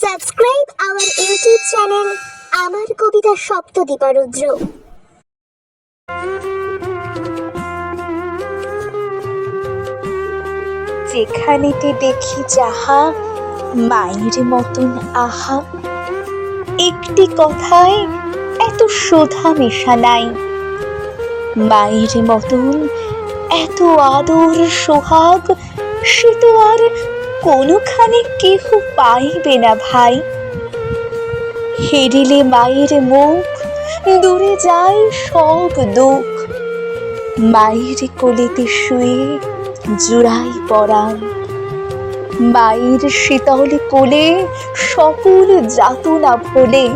Subscribe our YouTube channel আমার কবিতা সপ্ত দীপারুদ্র যেখানেতে দেখি যাহা, মায়ের মতন আহা। একটি কথায় এত শোধা মেশা নাই। মায়ের মতন এত আদর সোহাগ, সে তো আর কোনোখানে কেহ পাইবে না ভাই। হেরিলে মায়ের মুখ, দূরে যায় সব দুঃখ। মায়ের কোলেতে শুয়ে জুড়াই পরাণ। মায়ের শীতল কোলে সকল যাতনা ভোলে।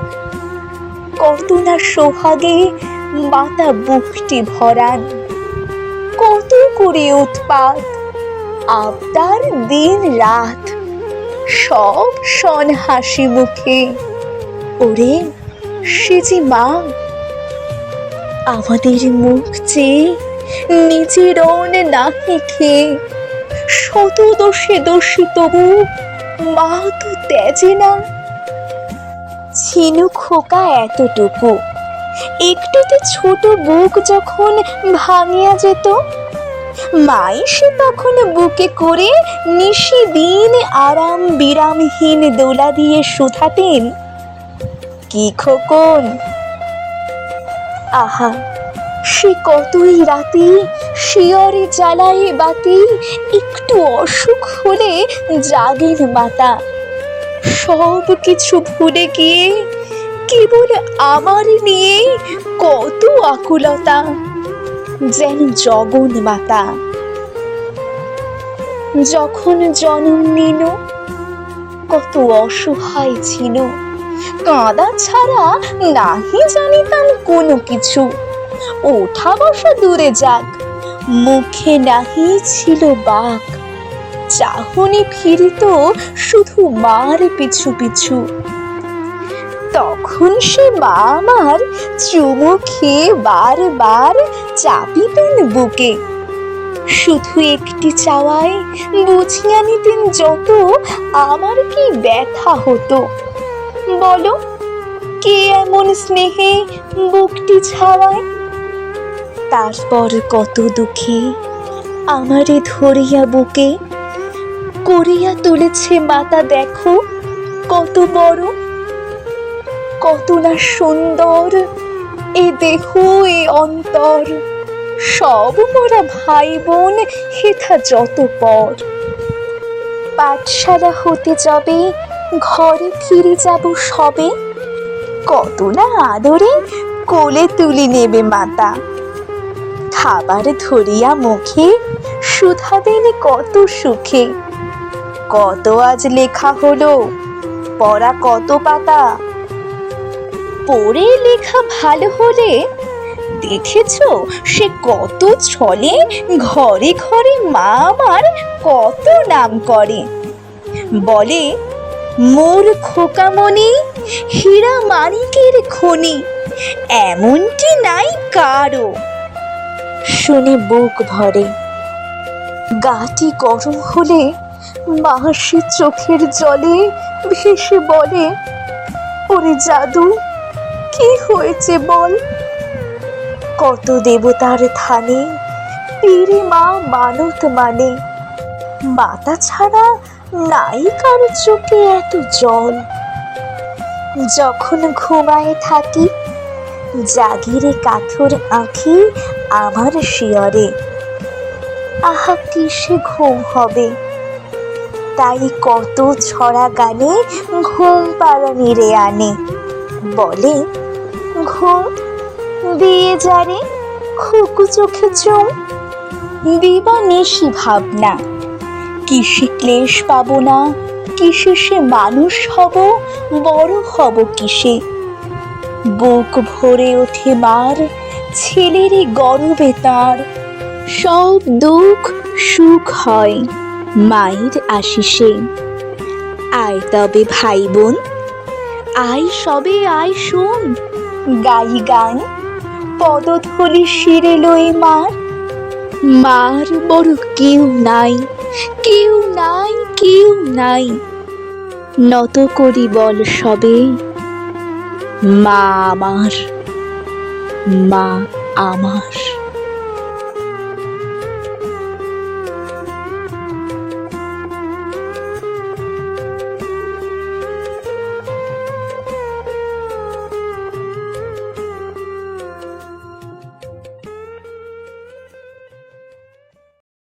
কত না সোহাগে মাতা বুকটি ভরান। কত করে উৎপাত আবদার দিন রাত। সব সন হাসি মুখে। ওরে, সে যে মা। আমাদের মুখ চেয়ে নিজের অন না খেয়ে শত দোষে দোষী তবু মা তো তেজে না। ছিনু খোকা এতটুকু। একটুতে ছোট বুক যখন ভাঙিয়া যেত মাই সে তখন বুকে করে নিশি দিন আরাম বিরামহীন দোলা দিয়ে শুধাতেন। কি খোকন? আহা, সে কতই রাতি শিয়রে জ্বালায় বাতি, একটু অসুখ হলে জাগেন মাতা। সব কিছু ভুলে গিয়ে কেবল আমার নিয়ে কত আকুলতা। যেন জগন মাতা। যখন জন্ম নিল, কত অসহায় ছিল। কাঁদা ছাড়া নাহি জানিতাম কোনো কিছু। ওঠা বসা দূরে যাক, মুখে নাহি ছিল বাক। চাহনি ফিরিত শুধু মার পিছু পিছু। তখন সে মা আমার চুমু খেয়ে বারবার চাপিতেন বুকে। শুধু একটি চাওয়ায় বুঝিয়া নিতেন যত আমার কি ব্যথা হতো। বলো, কে এমন স্নেহে বুকটি ছাওয়ায়? তারপর কত দুঃখে আমারে ধরিয়া বুকে, করিয়া তুলেছে মাতা দেখো, কত বড় কত না সুন্দর। এ দেহ, এ অন্তর, সব মোরা ভাই বোন হেথা যত পর। পাঠশালা হতে যাবে, ঘরে ফিরে যাব সবে। কত না আদরে কোলে তুলি নেবে মাতা। খাবার ধরিয়া মুখে সুধাবেন কত সুখে। কত আজ লেখা হলো, পড়া কত পাতা। পড়ে লেখা ভালো হলে? দেখেছ, সে কত ছলে ঘরে ঘরে মা আমার কত নাম করে। বলে, মোর খোকামণি, হীরা মানিকের খনি, এমনটি নাই কারও। শুনে বুক ভরে। গাটি গরম হলে মাসি চোখের জলে ভেসে বলে, ওরে জাদু কি হয়েছে বল? কত দেবতার থানে পীরে মা মানত মানে। মাতা ছাড়া নাই কারও চোখে এত জল। যখন ঘুমায় থাকি, জাগিরে কাথর আঁখি আমার শিয়রে। আহা, কিসে ঘুম হবে? তাই কত ছড়া গানে ঘুম পাড়ানি রে আনে। বলে ঘুম দিয়ে যারে খুকু চোখে দিবা নিশি ভাবনা। কিসে ক্লেশ পাবো না? কিসে সে মানুষ হব? বড় হব কিসে? বুক ভরে ওঠে মার, ছেলেরই গর্বে তার। সব দুঃখ সুখ হয় মায়ের আশিসে। আয় তবে ভাই বোন। আয় সবে, আয় শোন। গাই গান পদধূলি শিরে লই মার। মার বড় কেউ নাই কেউ নাই কেউ নাই। নত করি বল সবে, মা আমার মা আমার।